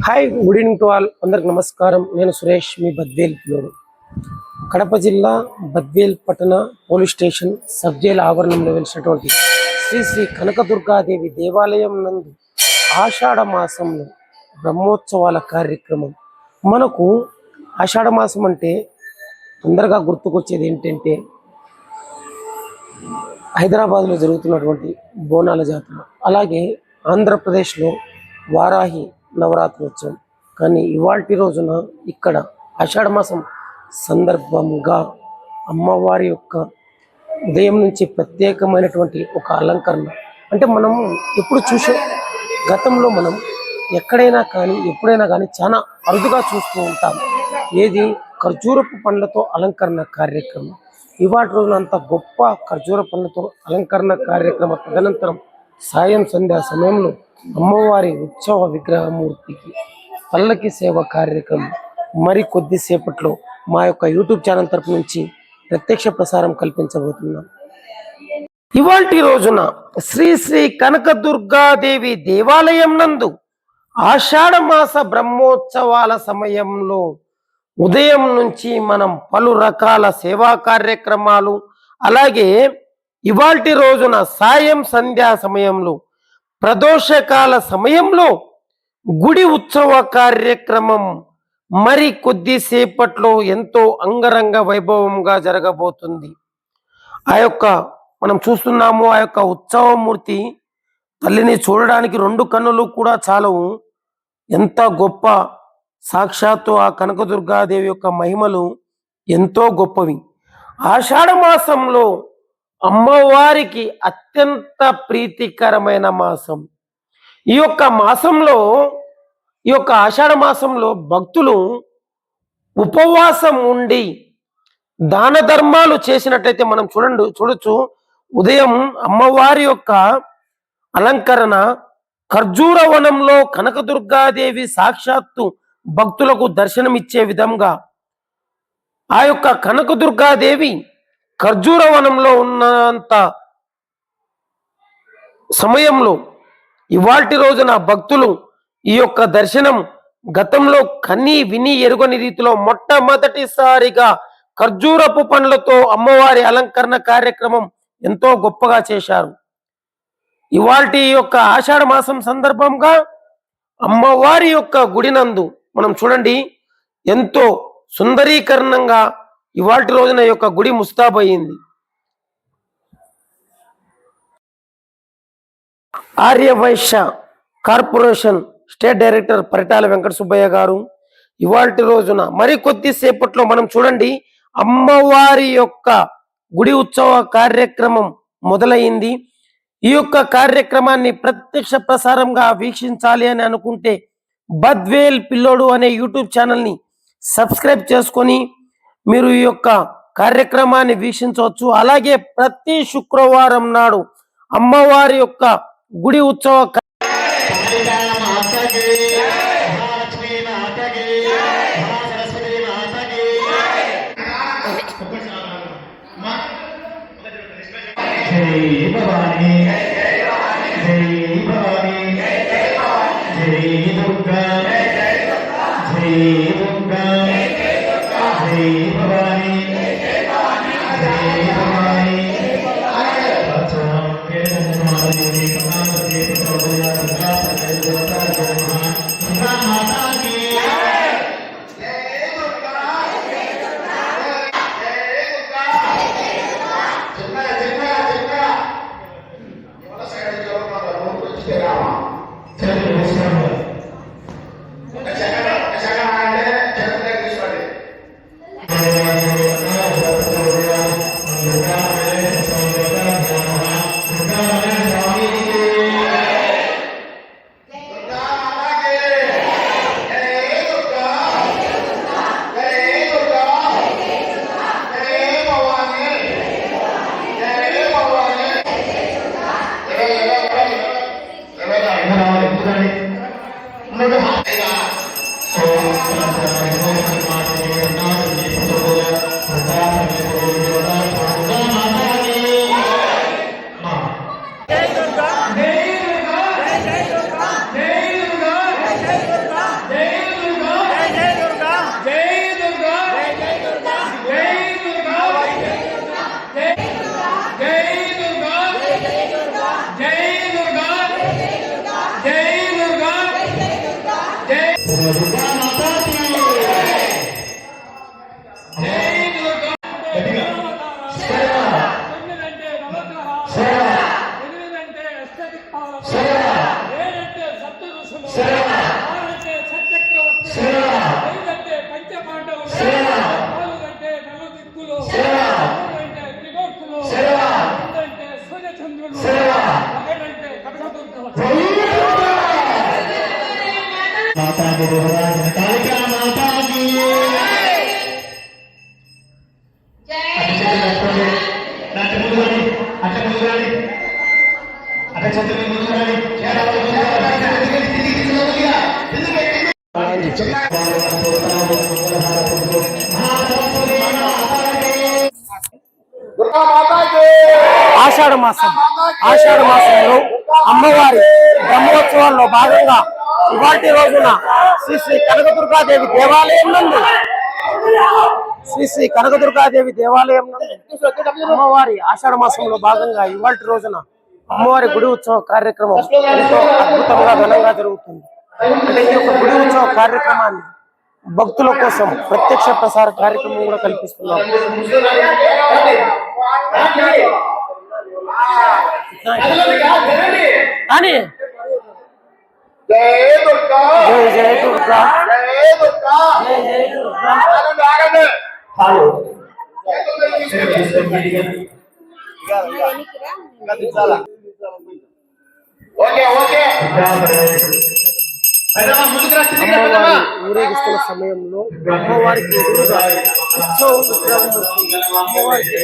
Hi good evening to all. అందరికి నమస్కారం. నేను సురేష్ మీ బద్వేల్ పిల్లోడు కడప జిల్లా బద్వేల్ పట్టణ పోలీస్ స్టేషన్ సబ్ జైల్ ఆవరణంలో వెలిసినటువంటి శ్రీ శ్రీ కనకదుర్గాదేవి దేవాలయం నందు ఆషాఢ మాసంలో బ్రహ్మోత్సవాల కార్యక్రమం. మనకు ఆషాఢ మాసం అంటే తొందరగా గుర్తుకొచ్చేది ఏంటంటే హైదరాబాద్లో జరుగుతున్నటువంటి బోనాల జాతర. అలాగే ఆంధ్రప్రదేశ్లో వారాహి నవరాత్రోత్సవం కానీ ఇవాళ రోజున ఇక్కడ ఆషాఢ మాసం సందర్భంగా అమ్మవారి యొక్క ఉదయం నుంచి ప్రత్యేకమైనటువంటి ఒక అలంకరణ. అంటే మనం ఎప్పుడు చూసే గతంలో మనం ఎక్కడైనా కానీ ఎప్పుడైనా కానీ చాలా అరుదుగా చూస్తూ ఉంటాం. ఏది? ఖర్జూరపు పండ్లతో అలంకరణ కార్యక్రమం. ఇవాటి రోజున అంత గొప్ప ఖర్జూర పండ్లతో అలంకరణ కార్యక్రమ తదనంతరం సాయం సంధ్యా సమయంలో అమ్మవారి ఉత్సవ విగ్రహమూర్తికి పల్లకి సేవ కార్యక్రమం మరి కొద్దిసేపట్లో మా యొక్క యూట్యూబ్ ఛానల్ తరపు నుంచి ప్రత్యక్ష ప్రసారం కల్పించబోతున్నాం. ఇవాల్టి రోజున శ్రీ శ్రీ కనకదుర్గాదేవి దేవాలయం నందు ఆషాఢ మాస బ్రహ్మోత్సవాల సమయంలో ఉదయం నుంచి మనం పలు రకాల సేవా కార్యక్రమాలు అలాగే ఇవాల్టి రోజున సాయం సంధ్యా సమయంలో ప్రదోషకాల సమయంలో గుడి ఉత్సవ కార్యక్రమం మరి కొద్దిసేపట్లో ఎంతో అంగరంగ వైభవంగా జరగబోతుంది. ఆ యొక్క మనం చూస్తున్నాము ఆ యొక్క ఉత్సవమూర్తి తల్లిని చూడడానికి రెండు కన్నులు కూడా చాలవు. ఎంత గొప్ప సాక్షాత్తు ఆ కనకదుర్గాదేవి యొక్క మహిమలు ఎంతో గొప్పవి. ఆషాఢ మాసంలో అమ్మవారికి అత్యంత ప్రీతికరమైన మాసం. ఈ యొక్క మాసంలో ఈ యొక్క ఆషాఢ మాసంలో భక్తులు ఉపవాసం ఉండి దాన ధర్మాలు చేసినట్లయితే మనం చూడండి చూడొచ్చు. ఉదయం అమ్మవారి యొక్క అలంకరణ ఖర్జూర వనంలో కనకదుర్గాదేవి సాక్షాత్తు భక్తులకు దర్శనమిచ్చే విధంగా ఆ యొక్క కనకదుర్గాదేవి ఖర్జూర వనంలో ఉన్నంత సమయంలో ఇవాటి రోజున భక్తులు ఈ యొక్క దర్శనం గతంలో కన్నీ విని ఎరుగని రీతిలో మొట్టమొదటిసారిగా ఖర్జూరపు పండ్లతో అమ్మవారి అలంకరణ కార్యక్రమం ఎంతో గొప్పగా చేశారు. ఇవాల్టి యొక్క ఆషాఢ మాసం సందర్భంగా అమ్మవారి యొక్క గుడినందు మనం చూడండి ఎంతో సుందరీకరణంగా ఇవాల్టి రోజున ఈ యొక్క గుడి ముస్తాబయ్యింది Aryavysya corporation state director Paritala Venkata Subbaiah garu ఇవాల్టి రోజున మరి కొద్దిసేపట్లో మనం చూడండి అమ్మవారి యొక్క గుడి ఉత్సవ కార్యక్రమం మొదలైంది ఈ యొక్క కార్యక్రమాన్ని ప్రత్యక్ష ప్రసారంగా వీక్షించాలి అని అనుకుంటే బద్వేల్ పిల్లోడు అనే యూట్యూబ్ ఛానల్ని సబ్స్క్రైబ్ చేసుకొని మీరు ఈ యొక్క కార్యక్రమాన్ని వీక్షించవచ్చు అలాగే ప్రతి శుక్రవారం నాడు అమ్మవారి యొక్క గుడి ఉత్సవ జై దుర్గా జై దుర్గా జై మాసం ఆషాఢ మాసంలో అమ్మవారి బ్రహ్మోత్సవాల్లో భాగంగా ఇవాటి రోజున శ్రీ శ్రీ కనకదుర్గాదేవి దేవాలయం నందు శ్రీ శ్రీ కనకదుర్గాదేవి దేవాలయం నందు అమ్మవారి ఆషాఢ మాసంలో భాగంగా ఇవాటి రోజున అమ్మవారి గుడి ఉత్సవ కార్యక్రమం ఎంతో అద్భుతంగా ఘనంగా జరుగుతుంది. అంటే ఈ యొక్క గుడి ఉత్సవ కార్యక్రమాన్ని భక్తుల కోసం ప్రత్యక్ష ప్రసార కార్యక్రమం కూడా కల్పిస్తున్నాం. కానీ జయ దుర్గా జయ దుర్గా జయ దుర్గా జయ దుర్గా ఆగండి ఓకే ఓకే ఊరేగిస్తున్న సమయంలో అమ్మవారికి ఎదురుగా. అమ్మవారికి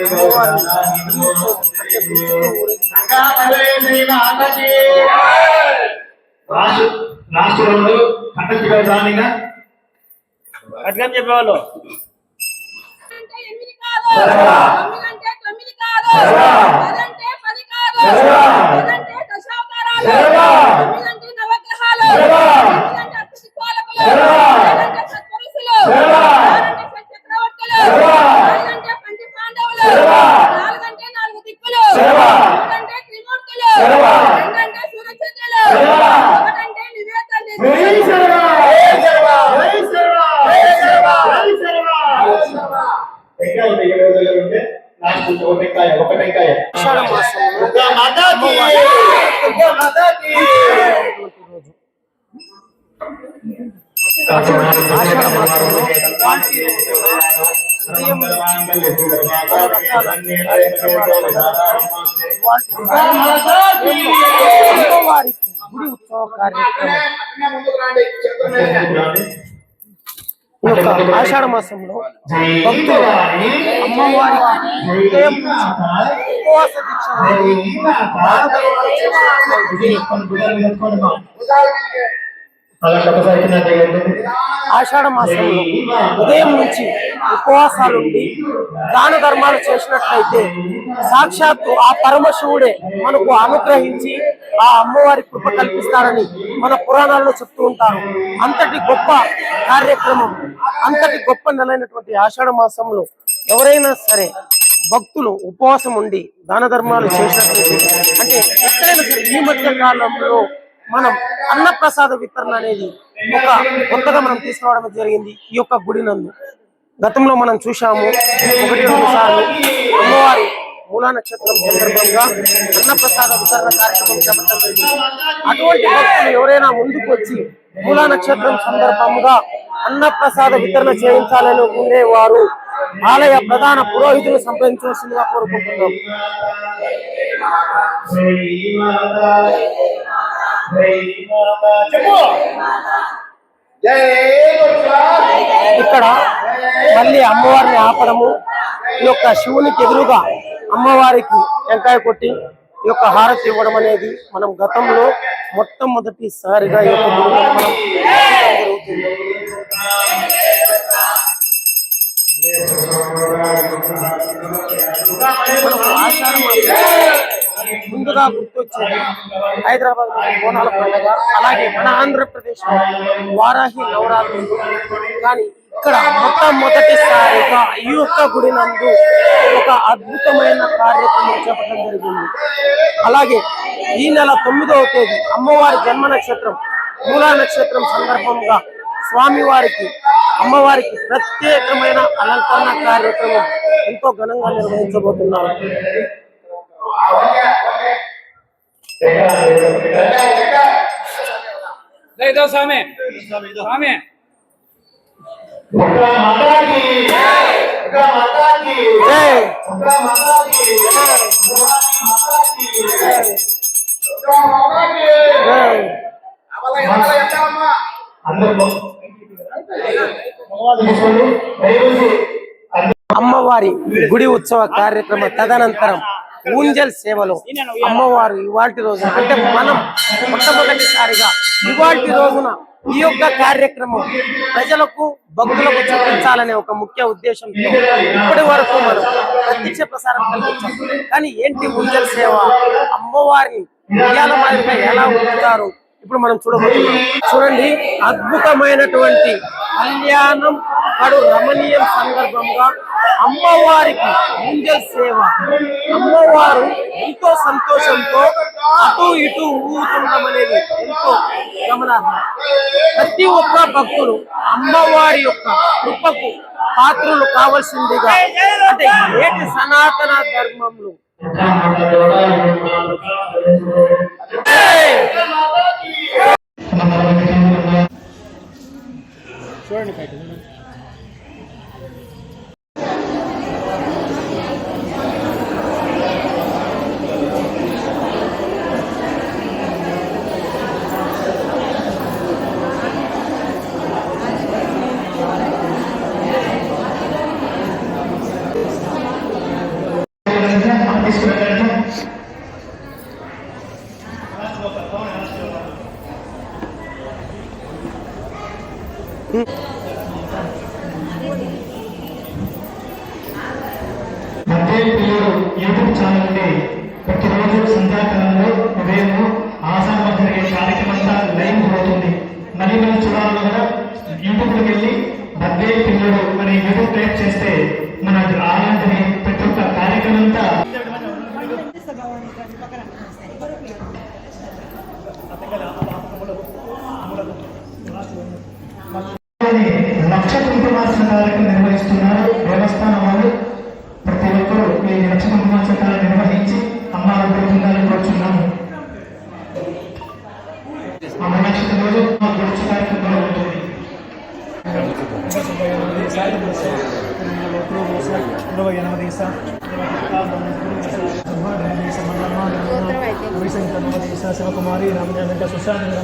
అమ్మవారిని అట్లా చెప్పేవాళ్ళు. అంటే ఎనిమిది కాదు. తొమ్మిది అంటే తొమ్మిది కాదు. పదంటే పది కాదు. దుర్గా మాతాకి దుర్గా మాతాకి రోజు ఆషాఢ మాసంలో అమ్మవారికి గుడి ఉత్సవ కార్యక్రమం ముందుకు రండి చెప్తున్నాను ఈ యొక్క ఆషాఢ మాసంలో భక్తులు ఉపవాస దీక్ష ఆషాఢ మాసంలో ఉదయం నుంచి ఉపవాసాలుండి దాన ధర్మాలు చేసినట్లయితే సాక్షాత్తు ఆ పరమశివుడే మనకు అనుగ్రహించి ఆ అమ్మవారి కృప కల్పిస్తారని మన పురాణాల్లో చెప్తూ ఉంటారు. అంతటి గొప్ప కార్యక్రమం అంతటి గొప్ప నెలైనటువంటి ఆషాఢ మాసంలో ఎవరైనా సరే భక్తులు ఉపవాసం ఉండి దాన ధర్మాలు చేసినట్లయితే అంటే ఎక్కడైనా సరే ఈ మధ్య కాలంలో మనం అన్నప్రసాద వితరణ అనేది ఒక కొత్తగా మనం తీసుకురావడం జరిగింది ఈ యొక్క గుడి నందు. గతంలో మనం చూశాము ఒకటి రెండు సార్లు అమ్మవారి మూలా నక్షత్రం సందర్భంగా అన్నప్రసాద వితరణ కార్యక్రమం చేపట్టడం జరిగింది. అటువంటి భక్తులు ఎవరైనా ముందుకు వచ్చి మూలా నక్షత్రం సందర్భంగా అన్నప్రసాద వితరణ చేయించాలని ఉండేవారు. ఆలయ ప్రధాన పురోహితులు సంప్రదించవలసిందిగా కోరుకుంటున్నాం. ఇక్కడ మళ్ళీ అమ్మవారిని ఆపడము ఈ యొక్క శివునికి ఎదురుగా అమ్మవారికి వెంకాయ కొట్టి ఈ యొక్క హారతి ఇవ్వడం అనేది మనం గతంలో మొట్టమొదటిసారిగా ఈ యొక్క జరుగుతుంది. ముందుగా గుర్తొచ్చేది హైదరాబాద్ బోనాల పండుగ అలాగే మన ఆంధ్రప్రదేశ్ వారాహి నవరాత్రి. కానీ ఇక్కడ మొట్టమొదటిసారిగా ఈ యొక్క గుడి నందు ఒక అద్భుతమైన కార్యక్రమం చేపట్టడం జరిగింది. అలాగే ఈ నెల తొమ్మిదవ తేదీ అమ్మవారి జన్మ నక్షత్రం మూలా నక్షత్రం సందర్భంగా స్వామివారికి అమ్మవారికి ప్రత్యేకమైన అలంకరణ కార్యక్రమం ఎంతో ఘనంగా నిర్వహించబోతున్నారు లేదో స్వామి? అందరూ అమ్మవారి గుడి ఉత్సవ కార్యక్రమ తదనంతరం ఊంజల్ సేవలో అమ్మవారు ఇవాటి రోజున అంటే మనం మొట్టమొదటిసారిగా ఇవాటి రోజున ఈ యొక్క కార్యక్రమం ప్రజలకు భక్తులకు చూపించాలనే ఒక ముఖ్య ఉద్దేశంతో ఇప్పటి వరకు మనం ప్రత్యక్ష ప్రసారం కల్పించాం. కానీ ఏంటి ఊంజల్ సేవ? అమ్మవారిని ఉయ్యాల మాదిరిగా ఎలా ఉంచుతారు? ఇప్పుడు మనం చూడబోతున్నాం. చూడండి అద్భుతమైనటువంటి కళ్యాణం కడు రమణీయం సందర్భంగా అమ్మవారికి ముంజల్ సేవ. అమ్మవారు ఎంతో సంతోషంతో అటు ఇటు ఊగుతుండడం అనేది ఎంతో గమనార్హం. ప్రతి ఒక్క భక్తులు అమ్మవారి యొక్క కృపకు పాత్రలు కావలసిందిగా అంటే ఏటి సనాతన ధర్మంలో తీసుకున్నారంటే మధ్య పిల్లలు యూట్యూబ్ ఛానల్ నుండి రోజు సంధ్యాకాలంలో ఉదయం ఆసామ జరిగే కార్యక్రమం అంతా లైవ్ అవుతుంది. మళ్ళీ మనం చూడాలి కదా యూట్యూబ్లోకి వెళ్ళి మధ్య పిల్లలు అని యూట్యూబ్ టైప్ చేస్తే మన ఆలయంలోని ప్రతి ఒక్క కార్యక్రమం అంతా లక్ష కుంకుమార్చన కార్యక్రమం నిర్వహిస్తున్నారు. ఇరవై ఎనిమిది శివకుమారి రామజ వెంకట సుశాంత్